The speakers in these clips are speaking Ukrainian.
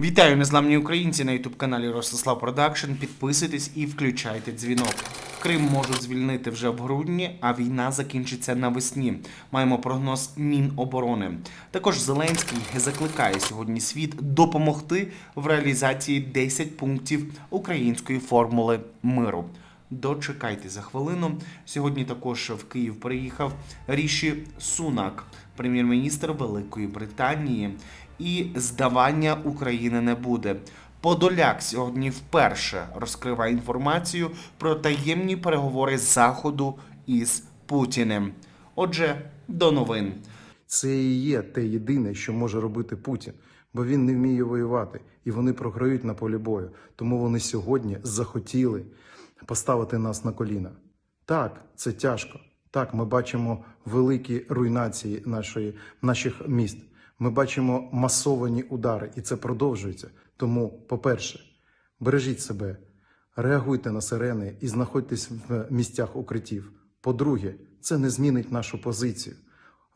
Вітаю незламні українці на ютуб каналі Ростислав Продакшн. Підписуйтесь і включайте дзвінок. Крим можуть звільнити вже в грудні, а війна закінчиться навесні. Маємо прогноз Міноборони. Також Зеленський закликає сьогодні світ допомогти в реалізації 10 пунктів української формули миру. Дочекайте за хвилину. Сьогодні також в Київ приїхав Ріші Сунак, прем'єр-міністр Великої Британії. І здавання України не буде. Подоляк сьогодні вперше розкриває інформацію про таємні переговори Заходу із Путіним. Отже, до новин. Це і є те єдине, що може робити Путін, бо він не вміє воювати, і вони програють на полі бою. Тому вони сьогодні захотіли поставити нас на коліна. Так, це тяжко. Так, ми бачимо великі руйнації нашої, наших міст. Ми бачимо масовані удари, і це продовжується. Тому, по-перше, бережіть себе, реагуйте на сирени і знаходьтесь в місцях укриттів. По-друге, це не змінить нашу позицію.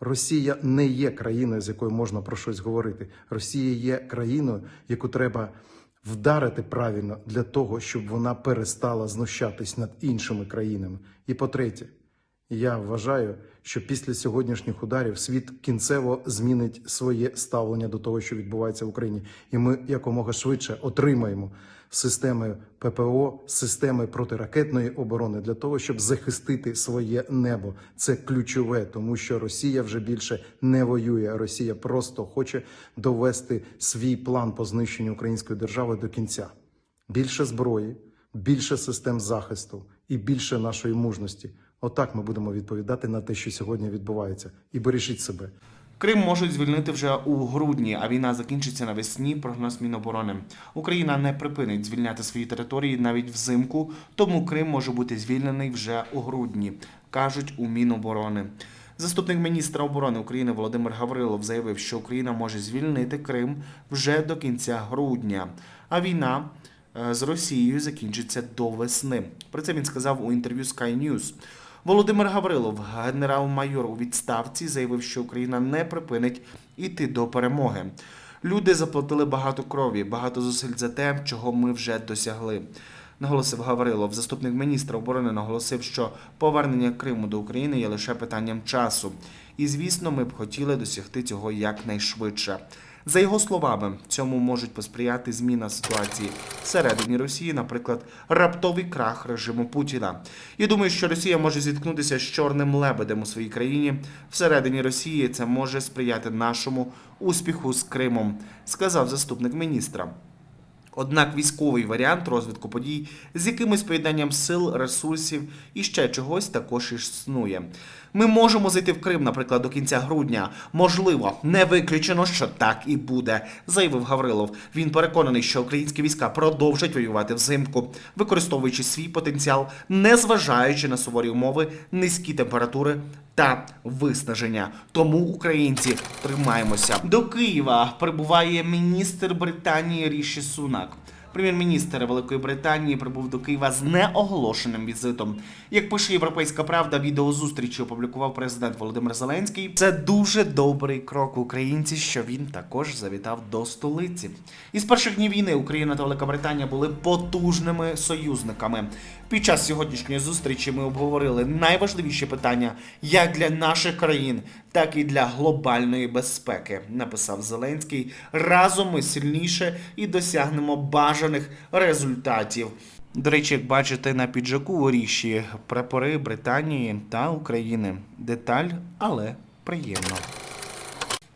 Росія не є країною, з якою можна про щось говорити. Росія є країною, яку треба вдарити правильно для того, щоб вона перестала знущатись над іншими країнами. І по-третє, я вважаю, що після сьогоднішніх ударів світ кінцево змінить своє ставлення до того, що відбувається в Україні, і ми якомога швидше отримаємо системи ППО, системи протиракетної оборони для того, щоб захистити своє небо. Це ключове, тому що Росія вже більше не воює. Росія просто хоче довести свій план по знищенню української держави до кінця. Більше зброї, більше систем захисту і більше нашої мужності. Отак ми будемо відповідати на те, що сьогодні відбувається, і бережіть себе. Крим можуть звільнити вже у грудні, а війна закінчиться навесні. Прогноз Міноборони. Україна не припинить звільняти свої території навіть взимку, тому Крим може бути звільнений вже у грудні, кажуть у Міноборони. Заступник міністра оборони України Володимир Гаврилов заявив, що Україна може звільнити Крим вже до кінця грудня, а війна е, з Росією закінчиться до весни. Про це він сказав у інтерв'ю Sky News. Володимир Гаврилов, генерал-майор у відставці, заявив, що Україна не припинить іти до перемоги. Люди заплатили багато крові, багато зусиль за те, чого ми вже досягли. Наголосив Гаврилов. Заступник міністра оборони наголосив, що повернення Криму до України є лише питанням часу. І звісно, ми б хотіли досягти цього якнайшвидше. За його словами, цьому можуть посприяти зміна ситуації всередині Росії, наприклад, раптовий крах режиму Путіна. Я думаю, що Росія може зіткнутися з чорним лебедем у своїй країні. Всередині Росії це може сприяти нашому успіху з Кримом, сказав заступник міністра. Однак військовий варіант розвитку подій з якимось поєднанням сил, ресурсів і ще чогось також існує. Ми можемо зайти в Крим, наприклад, до кінця грудня. Можливо, не виключено, що так і буде, заявив Гаврилов. Він переконаний, що українські війська продовжать воювати взимку, використовуючи свій потенціал, незважаючи на суворі умови, низькі температури та виснаження. Тому українці тримаємося. До Києва прибуває міністр Британії Ріші Сунак. Прем'єр-міністр Великої Британії прибув до Києва з неоголошеним візитом. Як пише Європейська Правда, відеозустрічі опублікував президент Володимир Зеленський. Це дуже добрий крок українці, що він також завітав до столиці. Із перших днів війни Україна та Велика Британія були потужними союзниками. Під час сьогоднішньої зустрічі ми обговорили найважливіші питання як для наших країн, так і для глобальної безпеки, написав Зеленський. Разом ми сильніше і досягнемо бажаних результатів. До речі, як бачите на піджаку у ріші прапори Британії та України. Деталь, але приємно.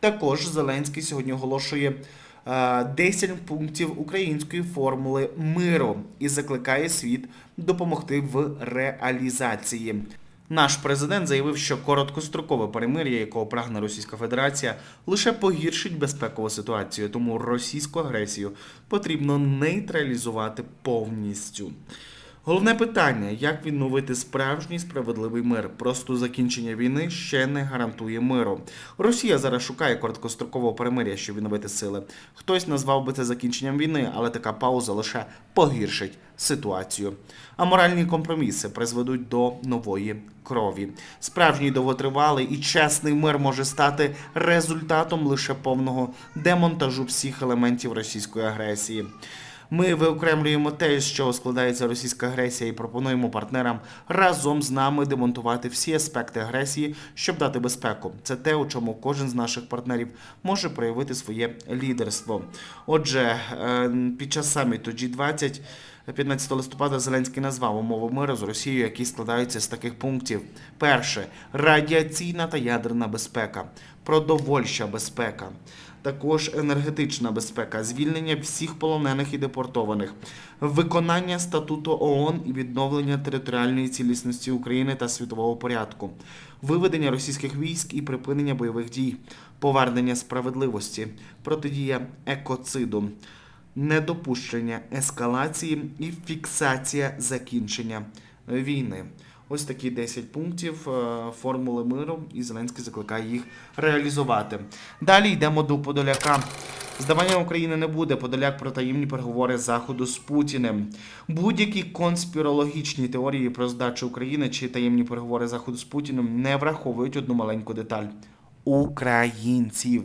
Також Зеленський сьогодні оголошує 10 пунктів української формули миру і закликає світ допомогти в реалізації. Наш президент заявив, що короткострокове перемир'я, якого прагне Російська Федерація, лише погіршить безпекову ситуацію, тому російську агресію потрібно нейтралізувати повністю. Головне питання: як відновити справжній справедливий мир? Просто закінчення війни ще не гарантує миру. Росія зараз шукає короткострокового перемиря, щоб відновити сили. Хтось назвав би це закінченням війни, але така пауза лише погіршить ситуацію. А моральні компроміси призведуть до нової крові. Справжній довготривалий і чесний мир може стати результатом лише повного демонтажу всіх елементів російської агресії. Ми виокремлюємо те, з чого складається російська агресія, і пропонуємо партнерам разом з нами демонтувати всі аспекти агресії, щоб дати безпеку. Це те, у чому кожен з наших партнерів може проявити своє лідерство. Отже, е, під час саміту G20 15 листопада Зеленський назвав умови миру з Росією, які складаються з таких пунктів: перше радіаційна та ядерна безпека, продовольча безпека. Також енергетична безпека, звільнення всіх полонених і депортованих, виконання статуту ООН і відновлення територіальної цілісності України та світового порядку, виведення російських військ і припинення бойових дій, повернення справедливості, протидія екоциду, недопущення ескалації і фіксація закінчення війни. Ось такі 10 пунктів е, формули миру, і Зеленський закликає їх реалізувати. Далі йдемо до Подоляка. Здавання України не буде. Подоляк про таємні переговори заходу з Путіним. Будь-які конспірологічні теорії про здачу України чи таємні переговори заходу з Путіним не враховують одну маленьку деталь українців.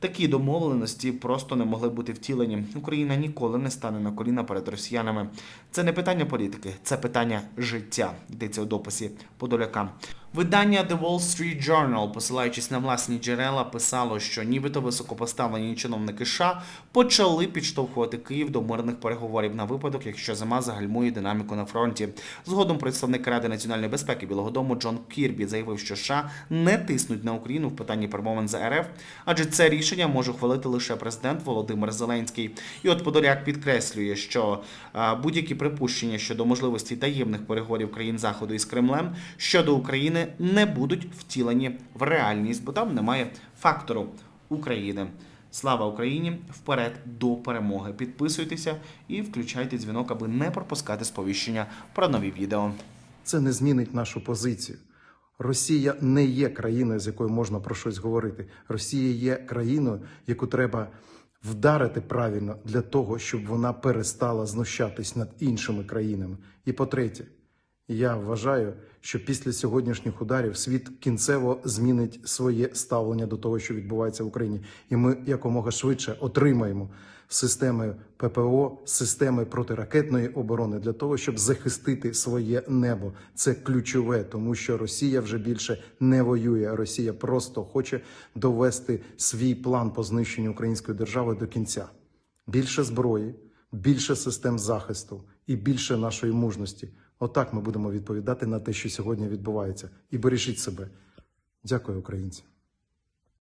Такі домовленості просто не могли бути втілені. Україна ніколи не стане на коліна перед росіянами. Це не питання політики, це питання життя. Йдеться у дописі Подоляка. Видання The Wall Street Journal, посилаючись на власні джерела, писало, що нібито високопоставлені чиновники США почали підштовхувати Київ до мирних переговорів на випадок, якщо зима загальмує динаміку на фронті. Згодом представник Ради національної безпеки Білого Дому Джон Кірбі заявив, що США не тиснуть на Україну в питанні перемовин за РФ, адже це рішення може ухвалити лише президент Володимир Зеленський. І от Подоляк підкреслює, що а, будь-які припущення щодо можливості таємних переговорів країн Заходу із Кремлем щодо України не будуть втілені в реальність, бо там немає фактору України. Слава Україні! Вперед до перемоги! Підписуйтеся і включайте дзвінок, аби не пропускати сповіщення про нові відео. Це не змінить нашу позицію. Росія не є країною, з якою можна про щось говорити. Росія є країною, яку треба вдарити правильно для того, щоб вона перестала знущатись над іншими країнами. І по-третє, я вважаю, що після сьогоднішніх ударів світ кінцево змінить своє ставлення до того, що відбувається в Україні, і ми якомога швидше отримаємо системи ППО, системи протиракетної оборони для того, щоб захистити своє небо. Це ключове, тому що Росія вже більше не воює. Росія просто хоче довести свій план по знищенню української держави до кінця. Більше зброї, більше систем захисту і більше нашої мужності. Отак ми будемо відповідати на те, що сьогодні відбувається. І бережіть себе. Дякую, українці.